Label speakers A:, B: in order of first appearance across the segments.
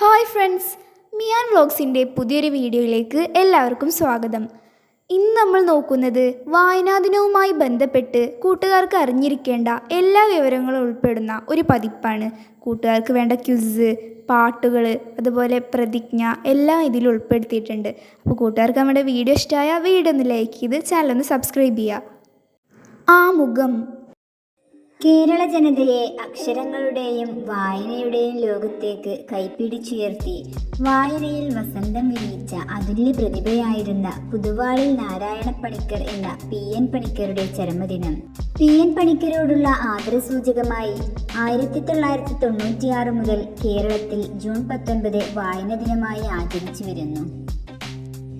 A: hi friends Mian വ്ളോഗ്സിൻ്റെ പുതിയൊരു വീഡിയോയിലേക്ക് എല്ലാവർക്കും സ്വാഗതം ഇന്ന് നമ്മൾ നോക്കുന്നത് വായനാദിനവുമായി ബന്ധപ്പെട്ട് കൂട്ടുകാർക്ക് അറിഞ്ഞിരിക്കേണ്ട എല്ലാ വിവരങ്ങളും ഉൾപ്പെടുന്ന ഒരു പതിപ്പാണ് കൂട്ടുകാർക്ക് വേണ്ട ക്യുസ് പാട്ടുകൾ അതുപോലെ പ്രതിജ്ഞ എല്ലാം ഇതിൽ ഉൾപ്പെടുത്തിയിട്ടുണ്ട് അപ്പോൾ കൂട്ടുകാർക്ക് നമ്മുടെ വീഡിയോ ഇഷ്ടമായ വീഡിയോ ഒന്ന് ലൈക്ക് ചെയ്ത് ചാനൽ ഒന്ന് സബ്സ്ക്രൈബ് ചെയ്യുക
B: ആമുഖം കേരള ജനതയെ അക്ഷരങ്ങളുടെയും വായനയുടെയും ലോകത്തേക്ക് കൈപ്പിടിച്ചുയർത്തി വായനയിൽ വസന്തം വിരിയിച്ച അതുല്യ പ്രതിഭയായിരുന്ന പുതുവാളിൽ നാരായണ പണിക്കർ എന്ന പി എൻ പണിക്കരുടെ ചരമദിനം പി എൻ പണിക്കരോടുള്ള ആദരസൂചകമായി ആയിരത്തി തൊള്ളായിരത്തി തൊണ്ണൂറ്റിയാറ് മുതൽ കേരളത്തിൽ ജൂൺ പത്തൊൻപത് വായന ദിനമായി ആചരിച്ചു വരുന്നു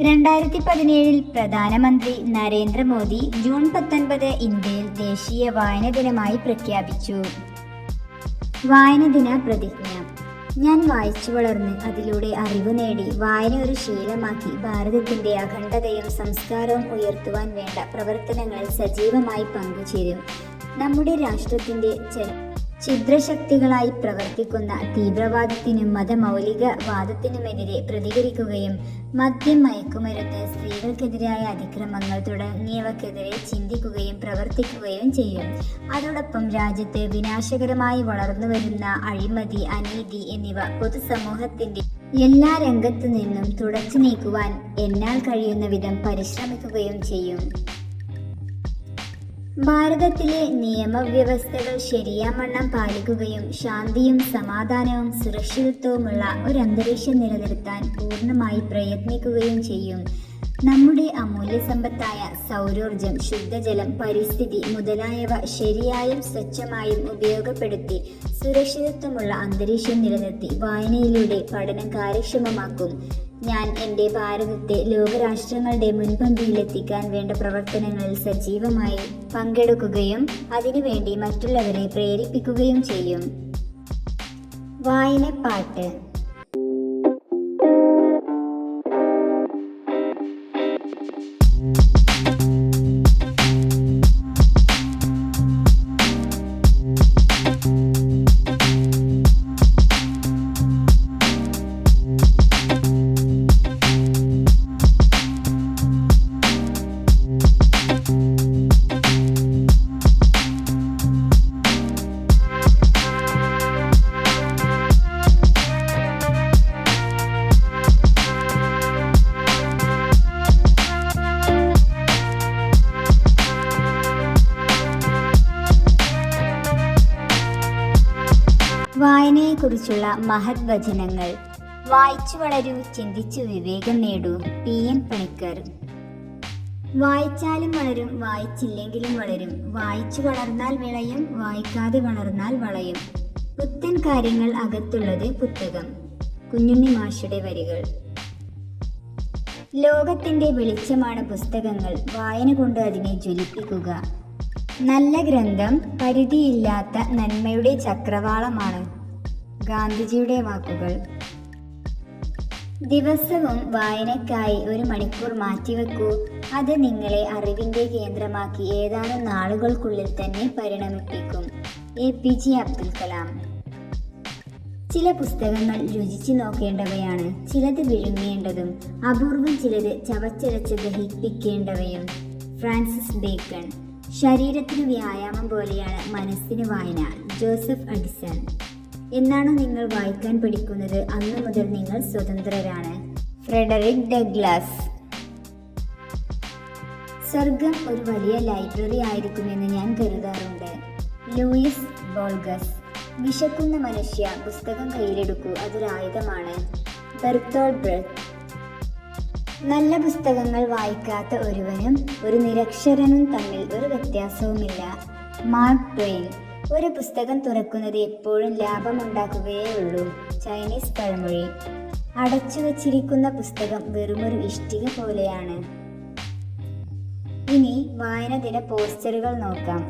B: രണ്ടായിരത്തി പതിനേഴിൽ പ്രധാനമന്ത്രി നരേന്ദ്രമോദി ജൂൺ പത്തൊൻപത് ഇന്ത്യയിൽ ദേശീയ വായന ദിനമായി പ്രഖ്യാപിച്ചു വായന ദിന പ്രതിജ്ഞ ഞാൻ വായിച്ചു വളർന്ന് അതിലൂടെ അറിവ് നേടി വായന ഒരു ശീലമാക്കി ഭാരതത്തിൻ്റെ അഖണ്ഡതയും സംസ്കാരവും ഉയർത്തുവാൻ വേണ്ട പ്രവർത്തനങ്ങളിൽ സജീവമായി പങ്കുചേരും നമ്മുടെ രാഷ്ട്രത്തിൻ്റെ ചരി ഛിദ്രശക്തികളായി പ്രവർത്തിക്കുന്ന തീവ്രവാദത്തിനും മതമൗലികവാദത്തിനുമെതിരെ പ്രതികരിക്കുകയും മദ്യം മയക്കുമരുന്ന് സ്ത്രീകൾക്കെതിരായ അതിക്രമങ്ങൾ തുടങ്ങിയവക്കെതിരെ ചിന്തിക്കുകയും പ്രവർത്തിക്കുകയും ചെയ്യും അതോടൊപ്പം രാജ്യത്ത് വിനാശകരമായി വളർന്നുവരുന്ന അഴിമതി അനീതി എന്നിവ പൊതുസമൂഹത്തിന്റെ എല്ലാ രംഗത്തു നിന്നും തുടച്ചു നീക്കുവാൻ എന്നാൽ കഴിയുന്ന വിധം പരിശ്രമിക്കുകയും ചെയ്യും ഭാരതത്തിലെ നിയമവ്യവസ്ഥകൾ ശരിയാമണ്ണം പാലിക്കുകയും ശാന്തിയും സമാധാനവും സുരക്ഷിതത്വവുമുള്ള ഒരു അന്തരീക്ഷം നിലനിർത്താൻ പൂർണ്ണമായി പ്രയത്നിക്കുകയും ചെയ്യും നമ്മുടെ അമൂല്യ സൗരോർജം ശുദ്ധജലം പരിസ്ഥിതി മുതലായവ ശരിയായും സ്വച്ഛമായും ഉപയോഗപ്പെടുത്തി സുരക്ഷിതത്വമുള്ള അന്തരീക്ഷം നിലനിർത്തി വായനയിലൂടെ പഠനം കാര്യക്ഷമമാക്കും ഞാൻ എൻ്റെ ഭാരതത്തെ ലോകരാഷ്ട്രങ്ങളുടെ മുൻപന്തിയിലെത്തിക്കാൻ വേണ്ട പ്രവർത്തനങ്ങളിൽ സജീവമായി പങ്കെടുക്കുകയും അതിനുവേണ്ടി മറ്റുള്ളവരെ പ്രേരിപ്പിക്കുകയും ചെയ്യും വായനപ്പാട്ട് വായനയെക്കുറിച്ചുള്ള മഹത് വചനങ്ങൾ വായിച്ചു വളരൂ ചിന്തിച്ചു വിവേകം നേടൂ പി എൻ പണിക്കർ വായിച്ചാലും വളരും വായിച്ചില്ലെങ്കിലും വളരും വായിച്ചു വളർന്നാൽ വിളയും വായിക്കാതെ വളർന്നാൽ വളയും പുത്തൻ കാര്യങ്ങൾ അകത്തുള്ളത് പുസ്തകം കുഞ്ഞുണ്ണി മാഷയുടെ വരികൾ ലോകത്തിന്റെ വെളിച്ചമാണ് പുസ്തകങ്ങൾ വായന കൊണ്ട് അതിനെ ജ്വലിപ്പിക്കുക നല്ല ഗ്രന്ഥം പരിധിയില്ലാത്ത നന്മയുടെ ചക്രവാളമാണ് ഗാന്ധിജിയുടെ വാക്കുകൾ ദിവസവും വായനക്കായി ഒരു മണിക്കൂർ മാറ്റിവെക്കൂ അത് നിങ്ങളെ അറിവിൻ്റെ കേന്ദ്രമാക്കി ഏതാനും നാളുകൾക്കുള്ളിൽ തന്നെ പരിണമിപ്പിക്കും A P J Abdul Kalam ചില പുസ്തകങ്ങൾ രുചിച്ചു നോക്കേണ്ടവയാണ് ചിലത് വിഴുങ്ങേണ്ടതും അപൂർവം ചിലത് ചവച്ചരച്ച് ദഹിപ്പിക്കേണ്ടവയും ഫ്രാൻസിസ് ബേക്കൺ ശരീരത്തിന് വ്യായാമം പോലെയാണ് മനസ്സിന് വായന ജോസഫ് അഡിസൺ എന്നാണ് നിങ്ങൾ വായിക്കാൻ പഠിക്കുന്നത് അന്ന് മുതൽ നിങ്ങൾ സ്വതന്ത്രരാണ് ഫ്രെഡറിക് ഡഗ്ലാസ് സ്വർഗം ഒരു വലിയ ലൈബ്രറി ആയിരിക്കുമെന്ന് ഞാൻ കരുതാറുണ്ട് ലൂയിസ് ബോൾഗസ് വിശക്കുന്ന മനുഷ്യ പുസ്തകം കയ്യിലെടുക്കൂ അതൊരായുധമാണ് ബെർത്തോൾ ബ്രത്ത് നല്ല പുസ്തകങ്ങൾ വായിക്കാത്ത ഒരുവനും ഒരു നിരക്ഷരനും തമ്മിൽ ഒരു വ്യത്യാസവുമില്ല മാർക്ക് ട്വെയിൻ ഒരു പുസ്തകം തുറക്കുന്നത് എപ്പോഴും ലാഭമുണ്ടാക്കുകയേ ഉള്ളൂ ചൈനീസ് പഴമൊഴി അടച്ചു വച്ചിരിക്കുന്ന പുസ്തകം വെറുമൊരു ഇഷ്ടിക പോലെയാണ് ഇനി ദിന പോസ്റ്ററുകൾ നോക്കാം